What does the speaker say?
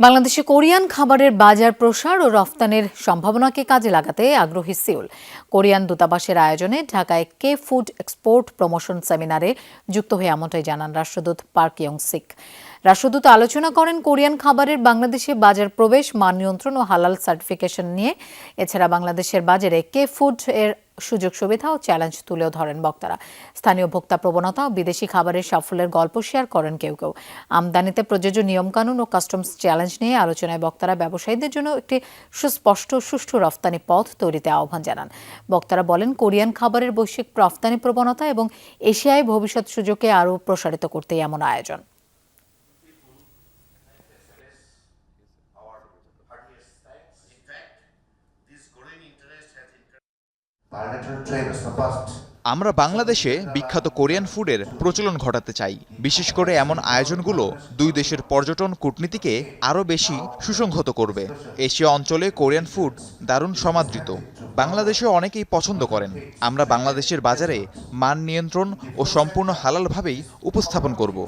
বাংলাদেশে কোরিয়ান খাবারের বাজার প্রসার ও রফতানির সম্ভাবনাকে কাজে লাগাতে আগ্রহী সিউল। কোরিয়ান দূতাবাসের আয়োজনে ঢাকায় কে ফুড এক্সপোর্ট প্রমোশন সেমিনারে যুক্ত হয়ে এমনটাই জানান রাষ্ট্রদূত পার্ক ইয়ং সিক রাষ্ট্রদূত আলোচনা করেন কোরিয়ান খাবারের বাংলাদেশে বাজার প্রবেশ, মান নিয়ন্ত্রণ ও হালাল সার্টিফিকেশন নিয়ে। এছাড়া বাংলাদেশের বাজারে কে ফুড এর সুযোগ সুবিধা ও চ্যালেঞ্জ তুলেও ধরেন বক্তারা। স্থানীয় ভোক্তা প্রবণতা ও বিদেশি খাবারের সাফল্যের গল্প শেয়ার করেন কেউ কেউ। আমদানিতে প্রযোজ্য নিয়মকানুন ও কাস্টমস চ্যালেঞ্জ নিয়ে আলোচনায় বক্তারা ব্যবসায়ীদের জন্য একটি সুস্পষ্ট সুষ্ঠু রফতানি পথ তৈরিতে আহ্বান জানান। বক্তারা বলেন, কোরিয়ান খাবারের বৈশ্বিক রফতানি প্রবণতা এবং এশিয়ায় ভবিষ্যৎ সুযোগকে আরও প্রসারিত করতেই এমন আয়োজন। আমরা বাংলাদেশে বিখ্যাত কোরিয়ান ফুডের প্রচলন ঘটাতে চাই বিশেষ করে এমন আয়োজনগুলো দুই দেশের পর্যটন কূটনীতিকে আরও বেশি সুসংহত করবে। এশিয়া অঞ্চলে কোরিয়ান ফুড দারুণ সমাদৃত। বাংলাদেশে অনেকেই পছন্দ করেন। আমরা বাংলাদেশের বাজারে মান নিয়ন্ত্রণ ও সম্পূর্ণ হালালভাবেই উপস্থাপন করব।